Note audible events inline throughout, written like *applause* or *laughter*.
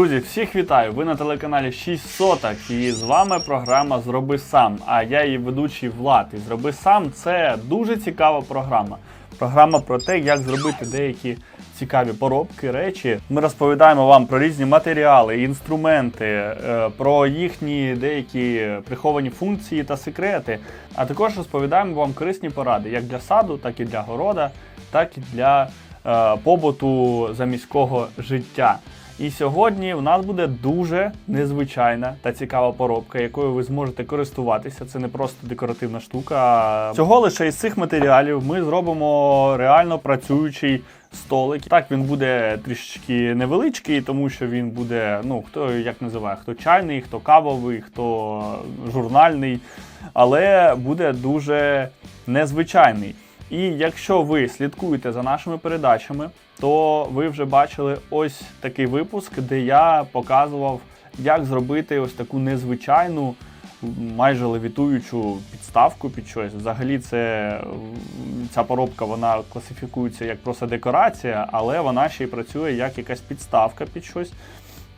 Друзі, всіх вітаю! Ви на телеканалі 6 соток і з вами програма Зроби сам. А я її ведучий Влад. І Зроби сам це дуже цікава програма. Програма про те, як зробити деякі цікаві поробки, речі. Ми розповідаємо вам про різні матеріали, інструменти, е, про їхні деякі приховані функції та секрети. А також розповідаємо вам корисні поради як для саду, так і для города, так і для е, побуту заміського життя. І сьогодні в нас буде дуже незвичайна та цікава поробка, якою ви зможете користуватися. Це не просто декоративна штука. Всього лише із цих матеріалів ми зробимо реально працюючий столик. Так він буде трішечки невеличкий, тому що він буде, ну хто як називає, хто чайний, хто кавовий, хто журнальний, але буде дуже незвичайний. І якщо ви слідкуєте за нашими передачами, то ви вже бачили ось такий випуск, де я показував, як зробити ось таку незвичайну, майже левітуючу підставку під щось. Взагалі, це ця поробка вона класифікується як просто декорація, але вона ще й працює як якась підставка під щось.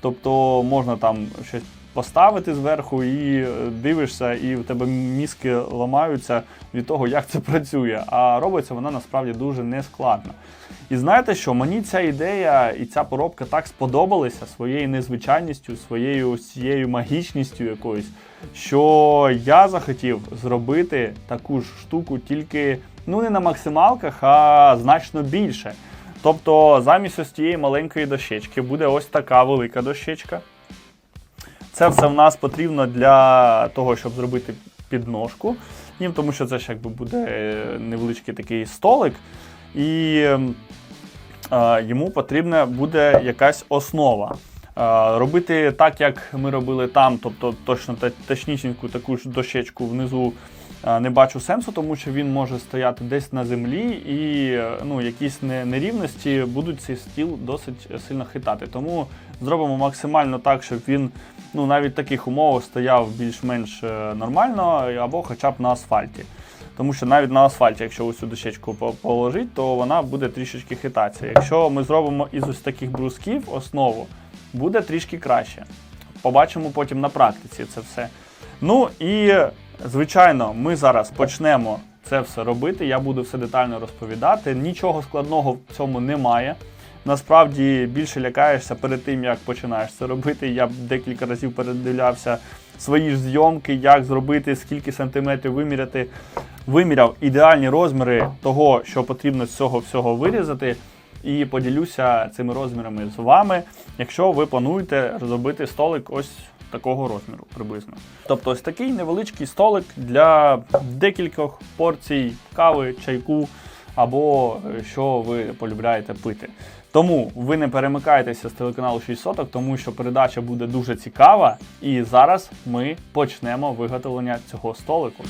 Тобто можна там щось поставити зверху і е, дивишся, і в тебе мізки ламаються від того, як це працює. А робиться вона насправді дуже нескладно. І знаєте що? Мені ця ідея і ця поробка так сподобалися своєю незвичайністю, своєю цією магічністю якоюсь, що я захотів зробити таку ж штуку тільки ну не на максималках, а значно більше. Тобто замість ось цієї маленької дощечки буде ось така велика дощечка. Це все в нас потрібно для того, щоб зробити підножку. Тому що це ж якби буде е, невеличкий такий столик. І е, йому потрібна буде якась основа. Е, робити так, як ми робили там, тобто точно точнісіньку таку ж дощечку внизу не бачу сенсу, тому що він може стояти десь на землі, і е, ну, якісь нерівності будуть цей стіл досить сильно хитати. Тому зробимо максимально так, щоб він ну, навіть в таких умовах стояв більш-менш е, нормально, або хоча б на асфальті. Тому що навіть на асфальті, якщо ось цю дощечку по- положить, то вона буде трішечки хитатися. Якщо ми зробимо із ось таких брусків основу, буде трішки краще. Побачимо потім на практиці це все. Ну і звичайно, ми зараз почнемо це все робити. Я буду все детально розповідати. Нічого складного в цьому немає. Насправді більше лякаєшся перед тим, як починаєш це робити. Я декілька разів передивлявся свої ж зйомки, як зробити, скільки сантиметрів виміряти. Виміряв ідеальні розміри того, що потрібно з цього всього вирізати, і поділюся цими розмірами з вами, якщо ви плануєте зробити столик ось такого розміру приблизно. Тобто ось такий невеличкий столик для декількох порцій кави, чайку або е, що ви полюбляєте пити. Тому ви не перемикайтеся з телеканалу 6 соток, тому що передача буде дуже цікава. І зараз ми почнемо виготовлення цього столику.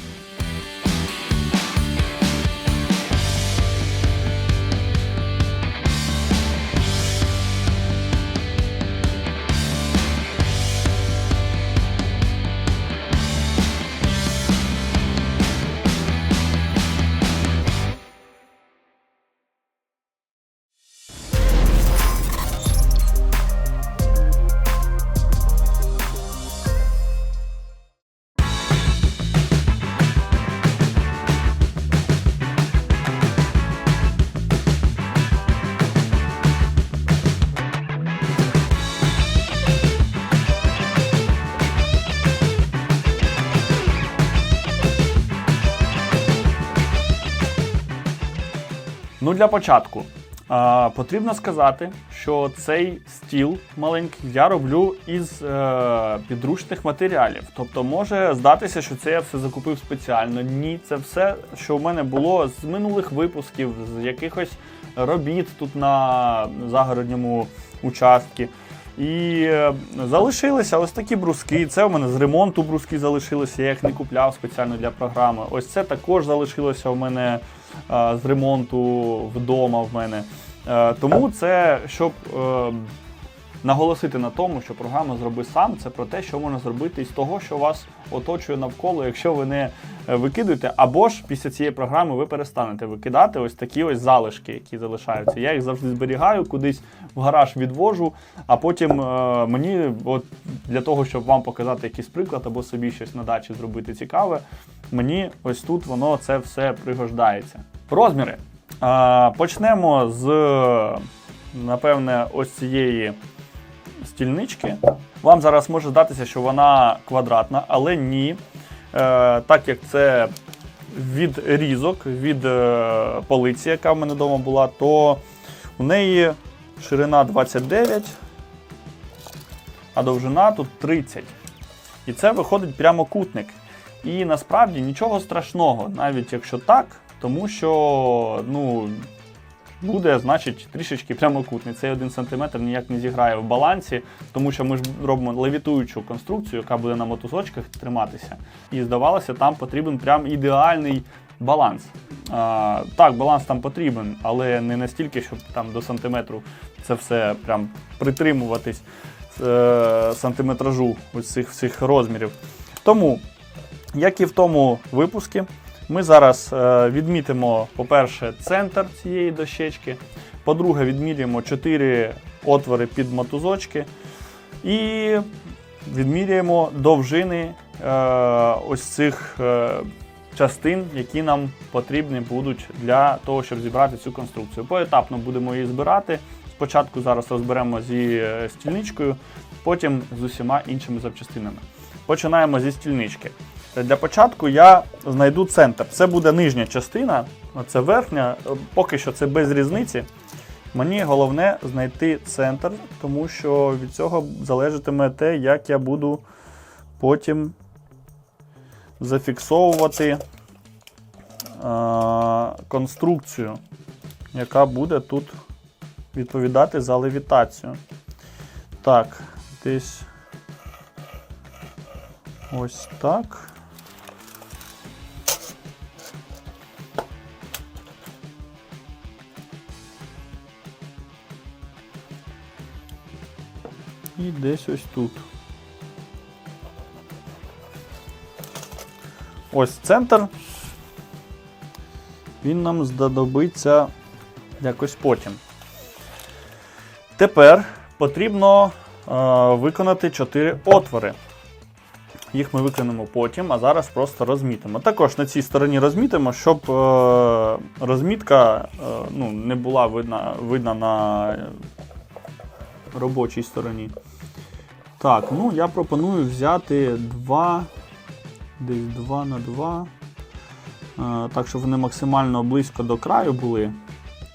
Ну, для початку а, потрібно сказати, що цей стіл маленький я роблю із е, підручних матеріалів. Тобто може здатися, що це я все закупив спеціально. Ні, це все, що в мене було з минулих випусків, з якихось робіт тут на загородньому участку. І е, залишилися ось такі бруски. Це у мене з ремонту бруски залишилися, я їх не купляв спеціально для програми. Ось це також залишилося у мене з ремонту вдома в мене. Е, тому це, щоб е, наголосити на тому, що програма Зроби сам це про те, що можна зробити із того, що вас оточує навколо, якщо ви не е, викидуєте, або ж після цієї програми ви перестанете викидати ось такі ось залишки, які залишаються. Я їх завжди зберігаю, кудись в гараж відвожу, а потім е, мені, от для того, щоб вам показати якийсь приклад або собі щось на дачі зробити цікаве, мені ось тут воно це все пригождається. Розміри. Е, почнемо з, напевне, ось цієї стільнички. Вам зараз може здатися, що вона квадратна, але ні. Е, так як це від е, полиці, яка в мене вдома була, то у неї ширина 29, а довжина тут 30. І це виходить прямокутник. І насправді нічого страшного, навіть якщо так, тому що ну, буде, значить, трішечки прямокутний. Цей 1 см ніяк не зіграє в балансі, тому що ми ж робимо левітуючу конструкцію, яка буде на мотузочках триматися. І здавалося, там потрібен прям ідеальний баланс. А, так, баланс там потрібен, але не настільки, щоб там до сантиметру це все прям притримуватись е, сантиметражу ось цих всіх розмірів. Тому, як і в тому випуску, ми зараз е, відмітимо, по-перше, центр цієї дощечки. По-друге, відміряємо 4 отвори під мотузочки. І відміряємо довжини е, ось цих е, частин, які нам потрібні будуть для того, щоб зібрати цю конструкцію. Поетапно будемо її збирати. Спочатку зараз розберемо зі стільничкою, потім з усіма іншими запчастинами. Починаємо зі стільнички. Для початку я знайду центр. Це буде нижня частина, це верхня. Поки що це без різниці. Мені головне знайти центр, тому що від цього залежатиме те, як я буду потім зафіксовувати конструкцію, яка буде тут відповідати за левітацію. Так, десь ось так. І десь ось тут. Ось центр. Він нам знадобиться якось потім. Тепер потрібно е, виконати 4 отвори. Їх ми виконемо потім, а зараз просто розмітимо. Також на цій стороні розмітимо, щоб е, розмітка е, ну, не була видна, видна на робочій стороні. Так, ну я пропоную взяти 2, десь 2 на 2. Е, так, щоб вони максимально близько до краю були.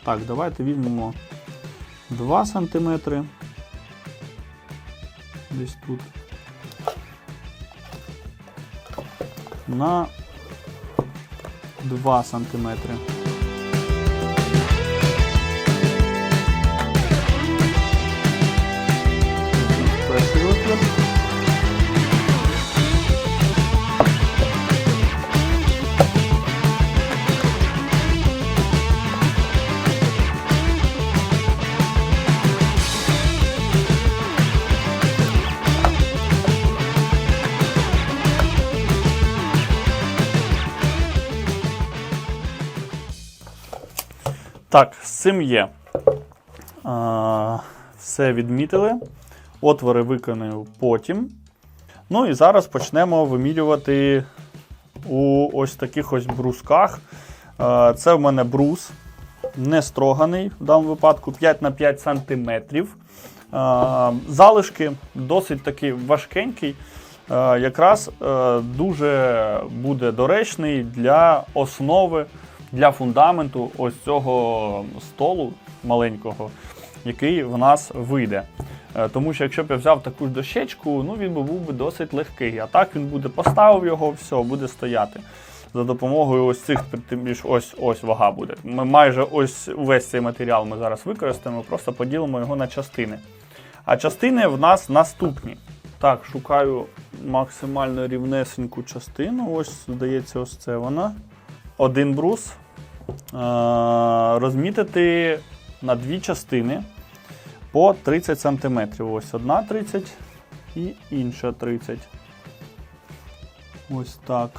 Так, давайте візьмемо 2 см. Десь тут. На 2 сантиметри. Так, з цим є. А, все відмітили. Отвори виконую потім. Ну і зараз почнемо вимірювати у ось таких ось брусках. Це в мене брус, не строганий в даному випадку 5 на 5 см. Залишки досить таки важкенький. Якраз е, дуже буде доречний для основи, для фундаменту ось цього столу маленького, який в нас вийде. Е, Тому що якщо б я взяв таку ж дощечку, ну він би був би досить легкий. А так він буде поставив його, все, буде стояти. За допомогою ось цих тим більш ось ось вага буде. Ми майже ось увесь цей матеріал ми зараз використаємо, просто поділимо його на частини. А частини в нас наступні. Так, шукаю максимально рівнесеньку частину. Ось, здається, ось це вона. Один брус. Е, розмітити на дві частини. по 30 см. Ось одна 30 і інша 30. Ось так.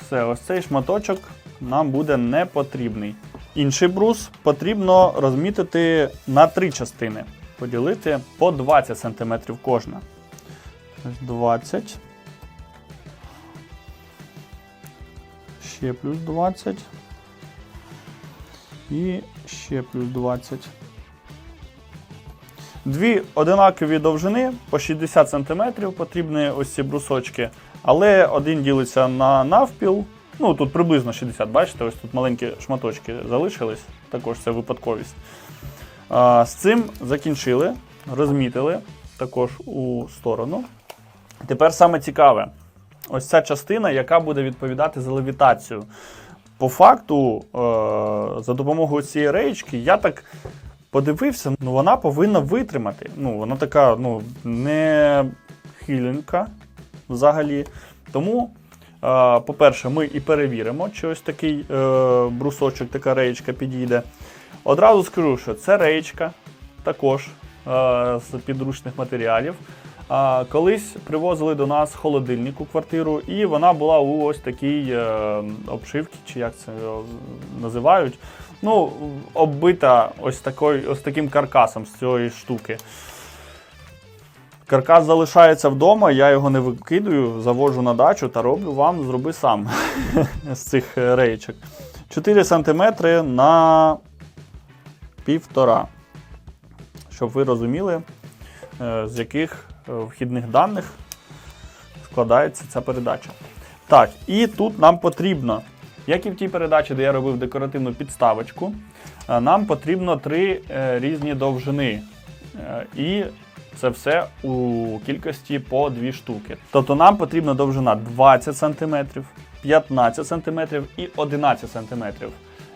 Все, ось цей шматочок нам буде не потрібний. Інший брус потрібно розмітити на три частини. Поділити по 20 см кожна. 20. Ще плюс 20. І ще плюс 20. Дві одинакові довжини по 60 см потрібні ось ці брусочки. Але один ділиться на навпіл. Ну, тут приблизно 60, бачите, ось тут маленькі шматочки залишились, також це випадковість. А, з цим закінчили, розмітили також у сторону. Тепер саме цікаве: ось ця частина, яка буде відповідати за левітацію. По факту, е, за допомогою цієї реєчки, я так подивився, ну вона повинна витримати. Ну, вона така ну, не хиленька взагалі. Тому, е, по-перше, ми і перевіримо, чи ось такий е, брусочок, така реєчка підійде. Одразу скажу, що це реєчка також з підручних матеріалів. Колись привозили до нас холодильник у квартиру, і вона була у ось такій е, обшивці, чи як це називають. Ну, оббита ось, такою, ось таким каркасом з цієї штуки. Каркас залишається вдома, я його не викидаю, завожу на дачу та роблю вам зроби сам *laughs* з цих е, реєчок. 4 см на півтора. Щоб ви розуміли, е, з яких е, вхідних даних складається ця передача. Так, і тут нам потрібно, як і в тій передачі, де я робив декоративну підставочку, е, нам потрібно три е, різні довжини. Е, І це все у кількості по дві штуки. Тобто нам потрібна довжина 20 см, 15 см і 11 см.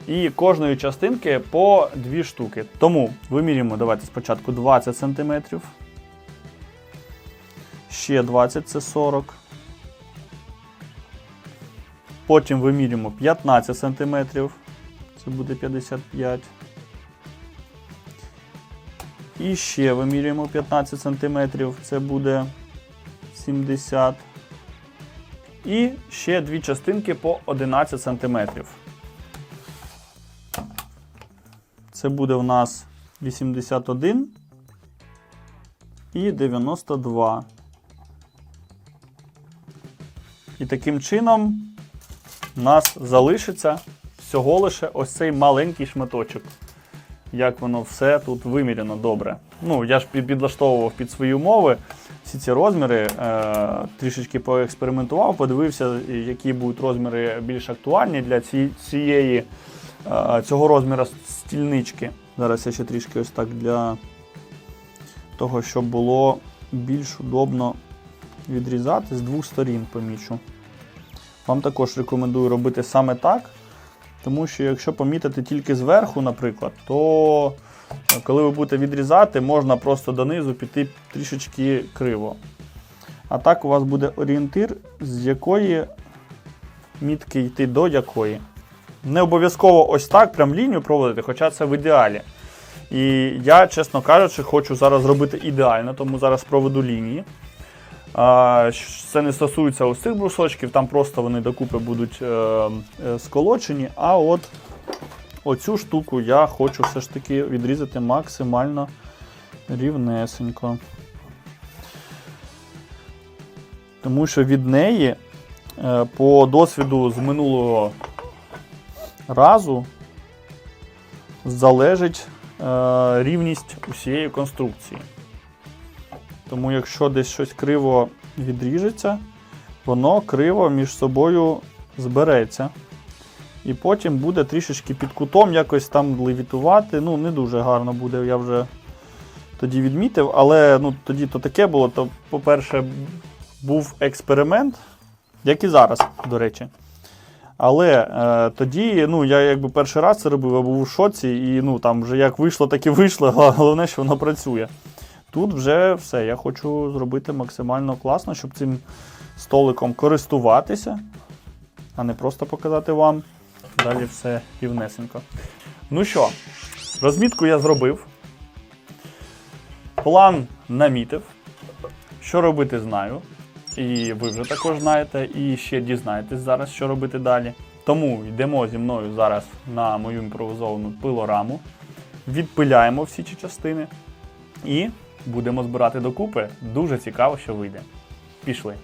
І кожної частинки по дві штуки. Тому вимірюємо давайте спочатку 20 см. Ще 20 це 40. Потім вимірюємо 15 см. Це буде 55. І ще вимірюємо 15 см. Це буде 70. І ще дві частинки по 11 см. Це буде в нас 81 і 92. І таким чином у нас залишиться всього лише ось цей маленький шматочок. Як воно все тут виміряно добре. Ну, я ж підлаштовував під свої умови всі ці розміри, е, трішечки поекспериментував, подивився, які будуть розміри більш актуальні для ці, цієї, е, цього розміру стільнички. Зараз я ще трішки ось так для того, щоб було більш удобно відрізати з двох сторін помічу. Вам також рекомендую робити саме так, тому що якщо помітити тільки зверху, наприклад, то е, коли ви будете відрізати, можна просто донизу піти трішечки криво. А так у вас буде орієнтир, з якої мітки йти до якої. Не обов'язково ось так прям лінію проводити, хоча це в ідеалі. І я, чесно кажучи, хочу зараз зробити ідеально, тому зараз проведу лінії. Це не стосується ось цих брусочків, там просто вони докупи будуть е, е, сколочені. А от оцю штуку я хочу все ж таки відрізати максимально рівнесенько. Тому що від неї, е, по досвіду з минулого разу, залежить рівність усієї конструкції. Тому якщо десь щось криво відріжеться, воно криво між собою збереться. І потім буде трішечки під кутом якось там левітувати. Ну, не дуже гарно буде, я вже тоді відмітив. Але ну, тоді то таке було. То, по-перше, був експеримент, як і зараз, до речі. Але е, тоді, ну, я якби перший раз це робив, я був у шоці, і ну, там вже як вийшло, так і вийшло. *laughs* Головне, що воно працює. Тут вже все. Я хочу зробити максимально класно, щоб цим столиком користуватися, а не просто показати вам. Далі все рівнесенько. Ну що, Розмітку я зробив. План намітив. Що робити, знаю. І ви вже також знаєте, і ще дізнаєтесь зараз, що робити далі. Тому йдемо зі мною зараз на мою імпровізовану пилораму, відпиляємо всі ці частини і будемо збирати докупи. Дуже цікаво, що вийде. Пішли.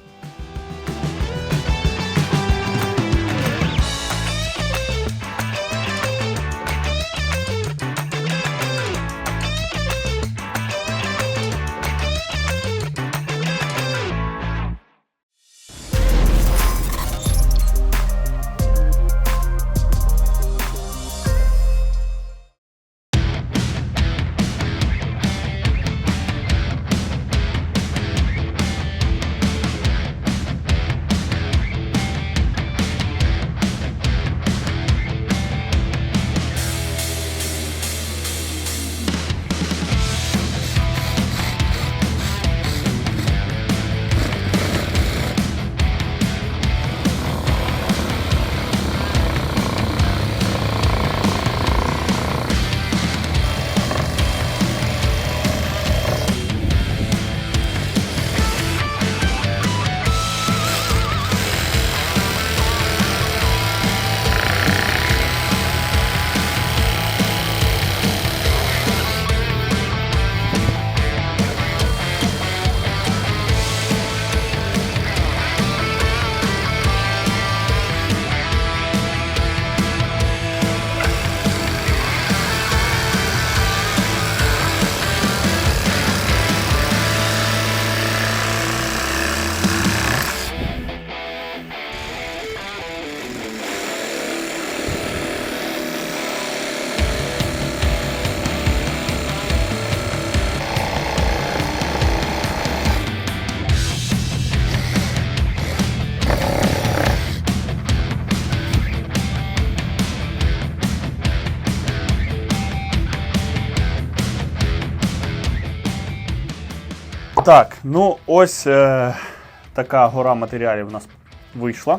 Так, ну ось е, така гора матеріалів у нас вийшла.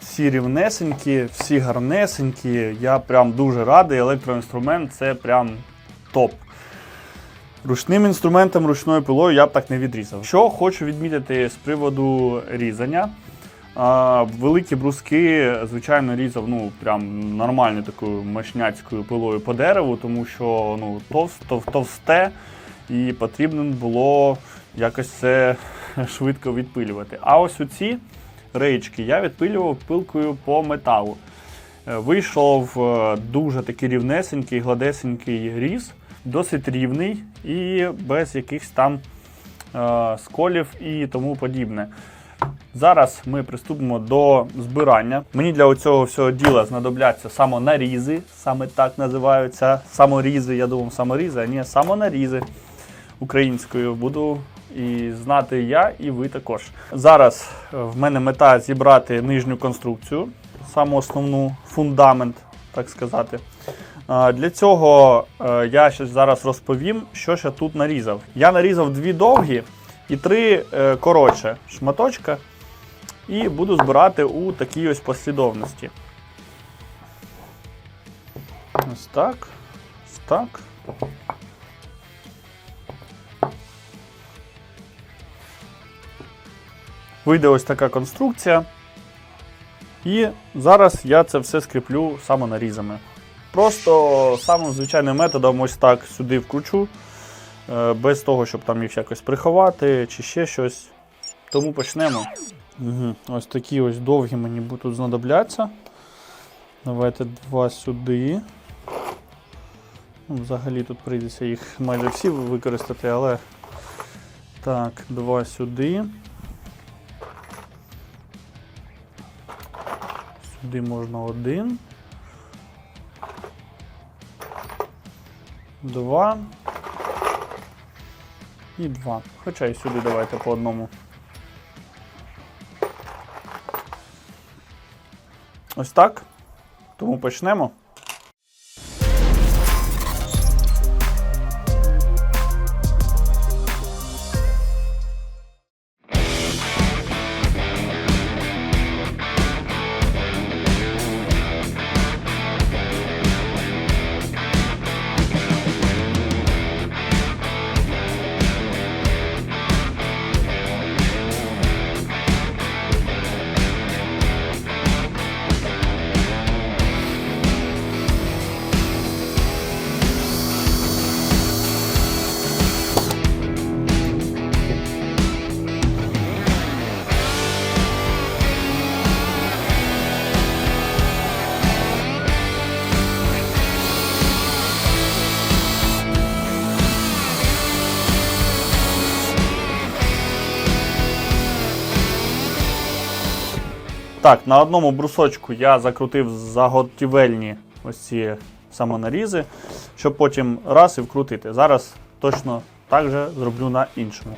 Всі рівнесенькі, всі гарнесенькі. Я прям дуже радий. Електроінструмент це прям топ. Ручним інструментом, ручною пилою я б так не відрізав. Що хочу відмітити з приводу різання. А, великі бруски, звичайно, різав ну, прям нормальною такою мощняцькою пилою по дереву, тому що ну, товс, товсте і потрібно було якось це швидко відпилювати. А ось оці реєчки я відпилював пилкою по металу. Е, Вийшов е, дуже такий рівнесенький, гладесенький різ, досить рівний і без якихось там е, сколів і тому подібне. Зараз ми приступимо до збирання. Мені для цього всього діла знадобляться самонарізи, саме так називаються. Саморізи, я думав, саморізи, а ні, самонарізи українською буду і знати я, і ви також. Зараз в мене мета зібрати нижню конструкцію, саму основну фундамент, так сказати. Для цього е, я зараз розповім, що я тут нарізав. Я нарізав дві довгі і три е, коротше шматочка, і буду збирати у такій ось послідовності. Ось так. Ось так. Вийде ось така конструкція. І зараз я це все скріплю самонарізами. Просто самим звичайним методом ось так сюди вкручу, е, без того, щоб там їх якось приховати чи ще щось. Тому почнемо. Угу. Ось такі ось довгі мені будуть знадобляться. Давайте два сюди. Ну, Взагалі тут прийдеться їх майже всі використати, але так, два сюди. Сюди можна один. Два. І два. Хоча і сюди давайте по одному. Ось так. Тому почнемо. Так, на одному брусочку я закрутив заготівельні ось ці самонарізи, щоб потім раз і вкрутити. Зараз точно так же зроблю на іншому.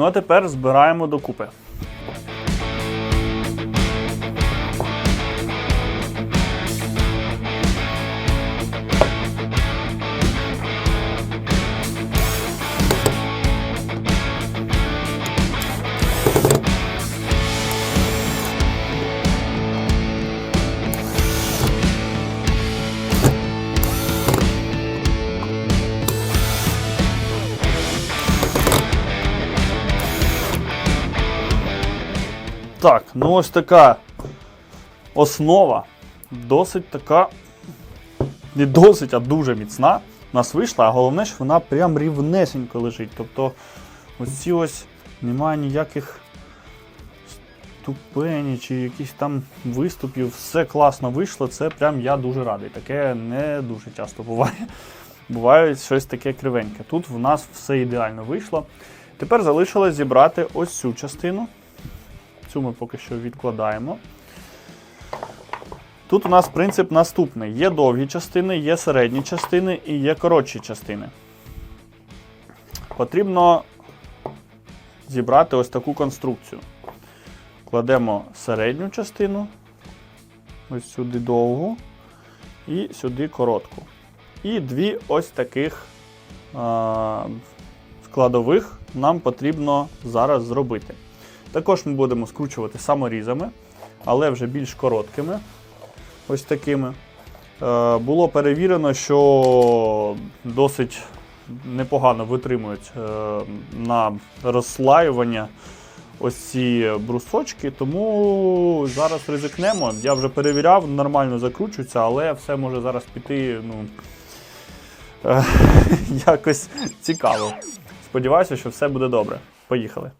Ну а тепер збираємо докупи. Ну ось така основа. Досить така. Не досить, а дуже міцна. У нас вийшла, а головне, що вона прям рівнесенько лежить. Тобто ось ці ось немає ніяких ступені чи якихось там виступів. Все класно вийшло. Це прям я дуже радий. Таке не дуже часто буває. Буває щось таке кривеньке. Тут в нас все ідеально вийшло. Тепер залишилось зібрати ось цю частину. Цю ми поки що відкладаємо. Тут у нас принцип наступний: є довгі частини, є середні частини і є коротші частини. Потрібно зібрати ось таку конструкцію. Кладемо середню частину, ось сюди довгу і сюди коротку. І дві ось таких а, складових нам потрібно зараз зробити. Також ми будемо скручувати саморізами, але вже більш короткими. Ось такими. Е, було перевірено, що досить непогано витримують е, на розслаювання ось ці брусочки, тому зараз ризикнемо. Я вже перевіряв, нормально закручується, але все може зараз піти ну, е, *laughs* якось цікаво. Сподіваюся, що все буде добре. Поїхали.